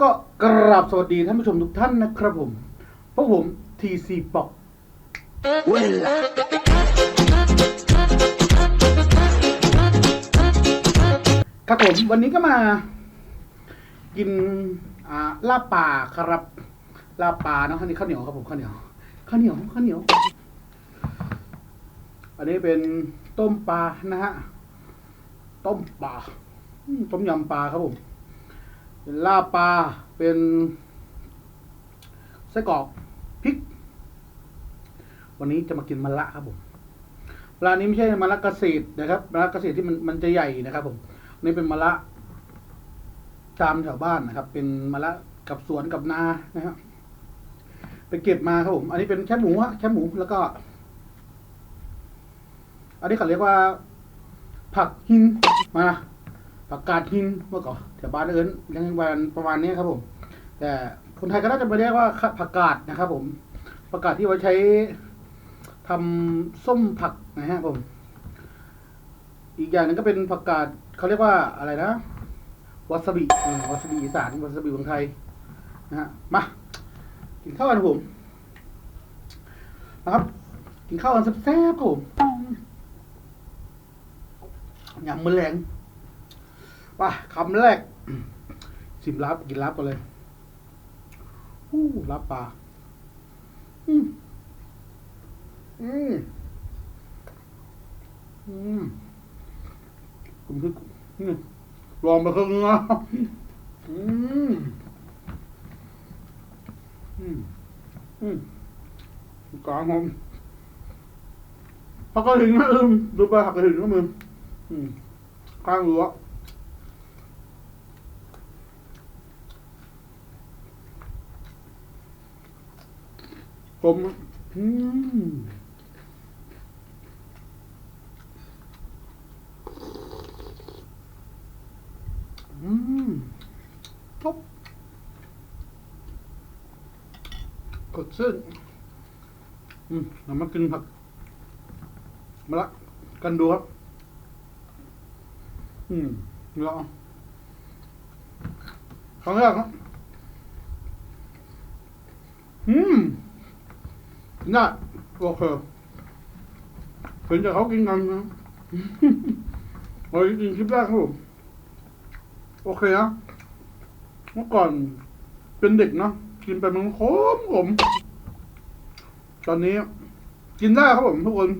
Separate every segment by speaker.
Speaker 1: ก็กราบสวัสดีท่านผู้ชมทุกท่านนะครับผมพวกผมทีซีปอกครับผมวันนี้ก็มา กินอ่าลาบป่าครับลาบป่าเนาะข้าวเหนียวข้าวเหนียวครับผมข้าวเหนียวข้าวเหนียวข้าวเหนียว อันนี้เป็นต้มปลานะฮะต้มปลาต้มยำปลาครับผม เป็นลาบปลา เป็นไส้กรอกพริก วันนี้จะมากินมะละครับผมมะละนี้ไม่ใช่มะละเกษตรนะครับมะละเกษตรที่มันมันจะใหญ่นะครับ ผม นี่เป็นมะละตามแถวบ้านนะครับ เป็นมะละกับสวนกับนานะครับไปเก็บมาครับผม อันนี้เป็นแค่หมูฮะแค่หมูแล้วก็ อันนี้เขาเรียกว่า ผักหินมา ผักกาดหินเมื่อก่อนแถวบ้านเอิญยังวันประมาณนี้ครับผม แต่คนไทยก็น่าจะไปเรียกว่าผักกาดนะครับ ผมผักกาดที่ไว้ใช้ทำส้มผักนะฮะผม อีกอย่างหนึงก็เป็นผักกาดเขาเรียกว่าอะไรนะวาซาบิวาซาบิอีสานวาซาบิของไทยนะฮะมากินข้าวกันผมนะครับ กินข้าวกันแซ่บๆครับผมยำมือแรง ป่ะคำแรก สิมลับกินลับกันเลยอู้ลับปลาอืมอืมอืมคุณคือนี่ลองไปครึ่งนะอืมอืมอืมกลางหอมพักกระถิ่นนะอืมดูไปหักกระถิ่นก็มืออืมข้างรั้ว กลมอืมทบกดซึ้นอืมเรามากินผักมาละกันดูครับ อืมรอครั้งแรกครับอืม น่าโอเคเห็นแต่เขากินกันนะโอ้ยกินคลิปแรกครับผมโอเคนะเมื่อก่อนเป็นเด็กเนาะกินไปมันขมขมตอนนี้ กินได้ครับผมทุกคน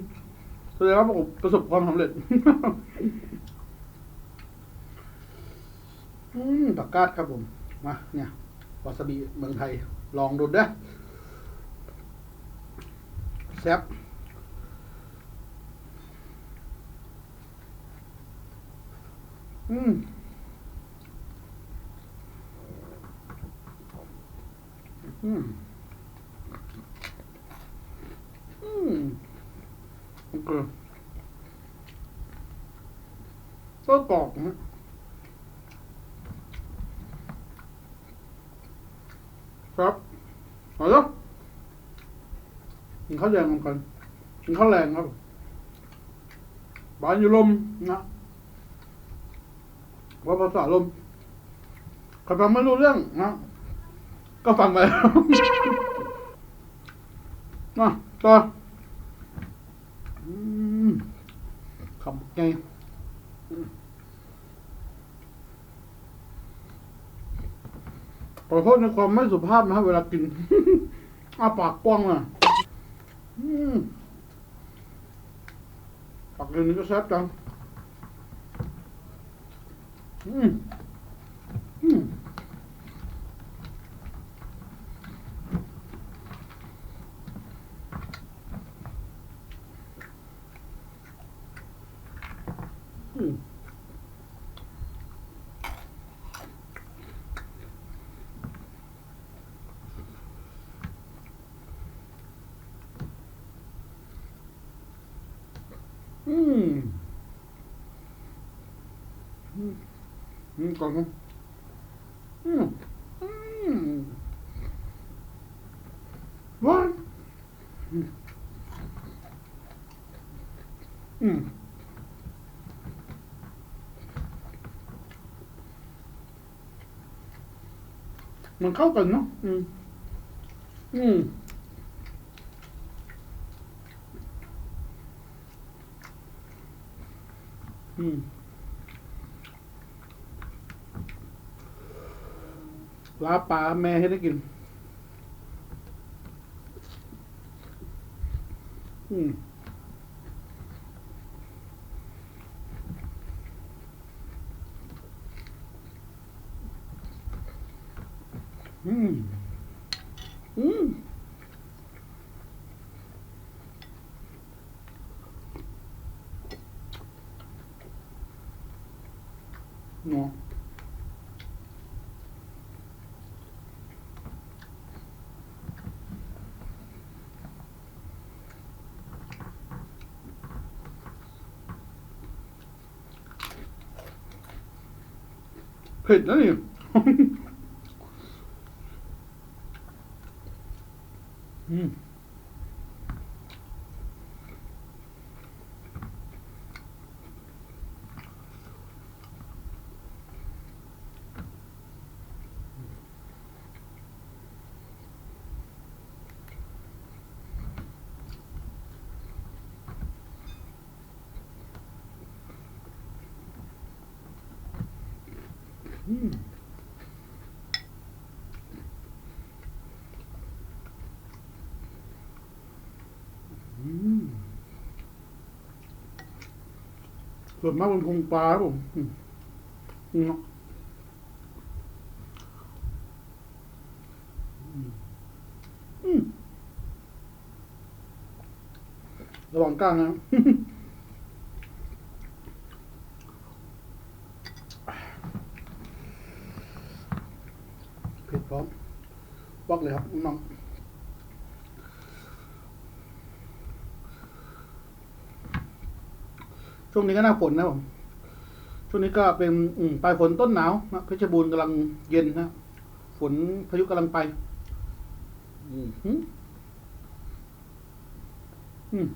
Speaker 1: แสดงว่าผมประสบความสำเร็จอืมผักกาดครับผม มา เนี่ย วาซาบิเมืองไทย ลองดูด้ Ja. Mm. Mm. Mm. Okay. Så baken. Ja. Ha det. กินข้าวแดงกันกินข้าวแรงครับบานอยู่ลมนะว่าภาษาลมใครฟังไม่รู้เรื่องนะ ก็ฟังไปนะต่ออืมคำไงขอโทษในความไม่สุภาพนะครับเวลากิน อ้าปากกว้างอะ Mm. Takk, Lundin Resept. Mm. อืมอืมอืมก่อนนะอืมอืมหวานอืมอืมมันเข้ากันเนาะ อืมลาบปลาแม่ให้ได้กิน อืมอืมอืม เผ็ดนะนี่ อืม อืม อืม ส่วนมากเป็นพุงปลาครับผมอืมอืมอืมระวังกล้างนะ เผ็ด พร้อมบอกเลยครับน้องช่วงนี้ก็หน้าฝนนะผมช่วงนี้ก็เป็นอืมปลายฝนต้นหนาวนะเพชรบูรณ์กำลังเย็นนะฝนพายุกำลังไป อืมอืมอืม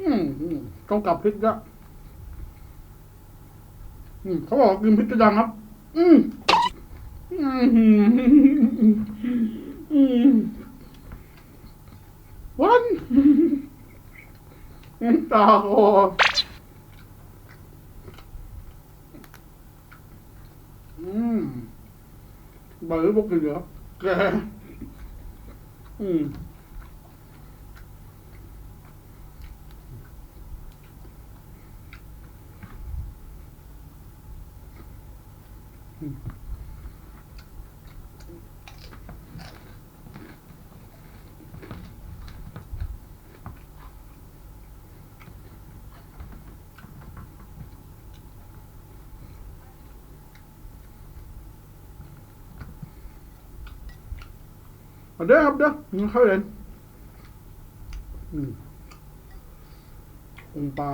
Speaker 1: อืมอืมต้องกลับพริกก็อืม เขาบอกกินพริกกระดังครับ อืมอืมวันน้ำตาคออืมใบพวกกินเหรอแกอืม เอาเด้อครับเด้ออืมเข้าเลยอืมองปลา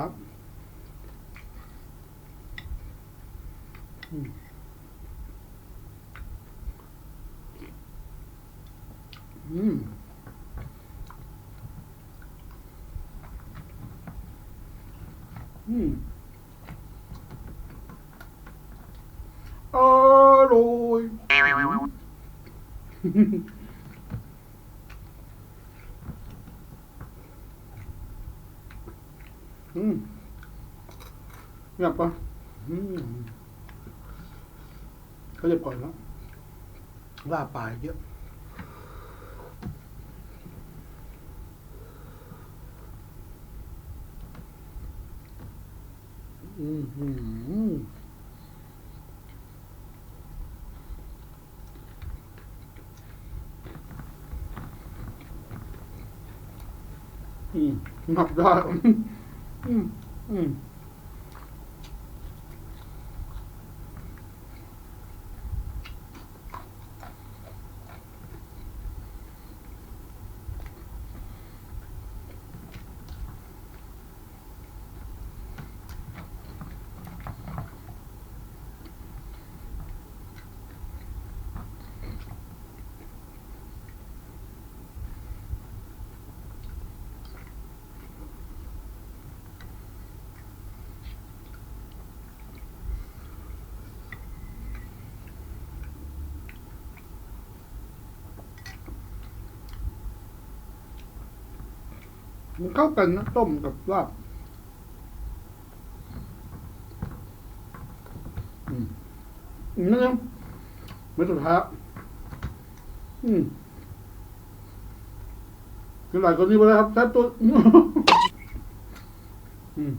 Speaker 1: อืม อืมอืมอร่อยอืมเงียบปะอืมเขาจะปล่อยแล้วว่าป่ายเยอะ อืมอืมอืม มันเข้ากันนะต้มกับลาบอืมอืมนั่นเองไม่สุดท้ายอืมกินหลายคนนี้ไปเลยครับแซ่บตัวอืม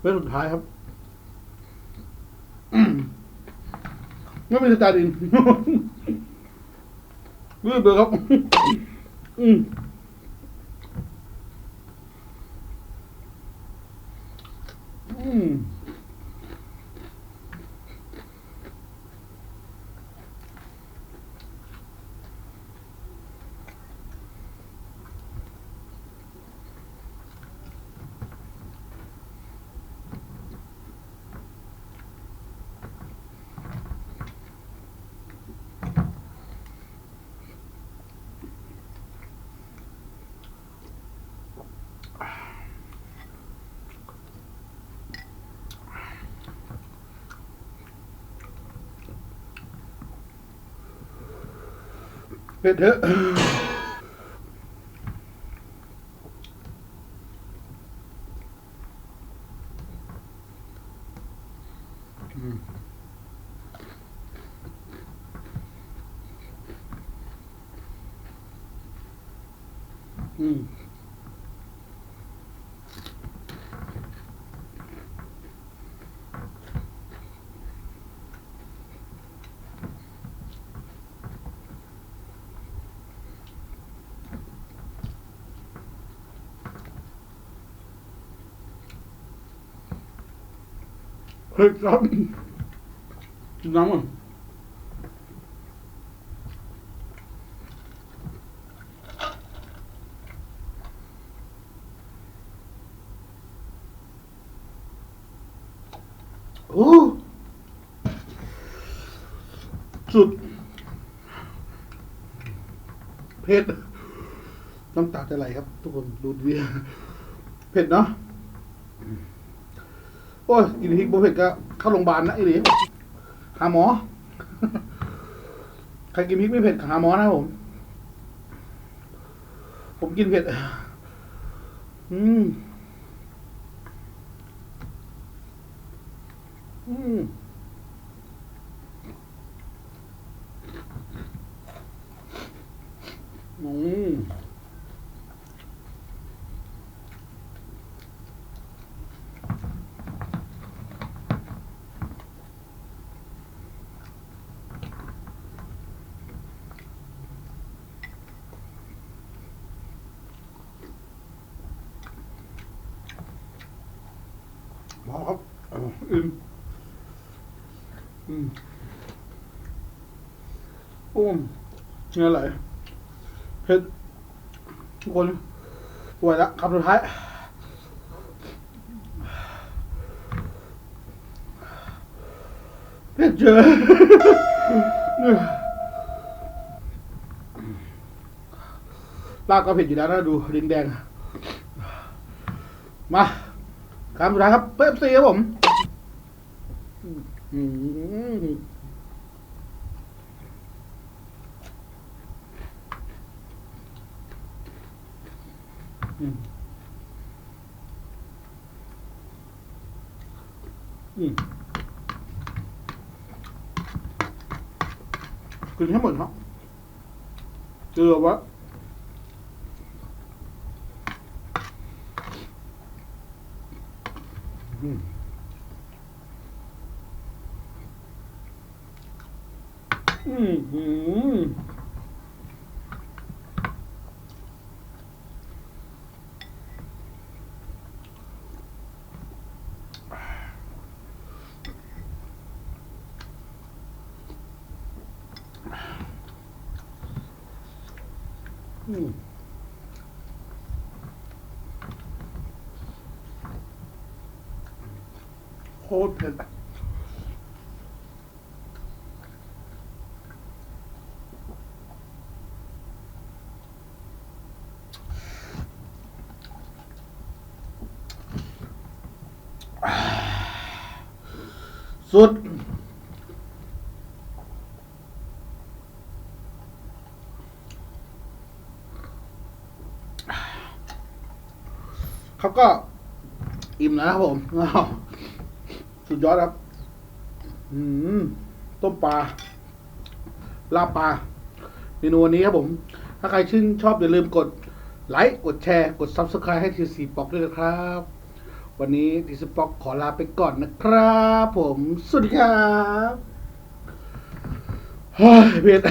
Speaker 1: เป็นสุดท้ายครับ ไม่เป็นสไตล์ดินนี่เบอร์ครับ อืมอืม เผ็ เฮ้ยครับน้ำมันโอ้สุดเผ็ดน้ำตาจะไหลครับ ทุกคนดูดีเผ็ดเนาะโอ้ยกินพริกบ่เผ็ดก็เข้าโรงพยาบาลนะอีหลีหาหมอ ใครกินพริกไม่เผ็ดหาหมอนะผม ผมกินเผ็ด อืม อืม อืม หม อครับอืมอืมโอ้มเงี้ยไหลเผ็ดทุกคนป่วยล้วคำสุดท้ายเผ็ดเจอลาบก็เผ็ดอยู่แล้วนะดูดิงแดง มา คำสุดท้ายครับเป๊ปซี่ครับผมอืมอืมกินให้หมดครับเจอวะ อืม สุด เขาก็อิ่มแล้วครับผมสุดยอดครับต้มปลา ลาปลา เมนูวันนี้ครับผม ถ้าใครชื่นชอบอย่าลืมกดไลค์ กดแชร์ กด Subscribe ให้ทีสีปอกด้วยนะครับ วันนี้ดิสป็อกขอลาไปก่อนนะครับผมสวัสดีครับเฮ้ยเผ็ด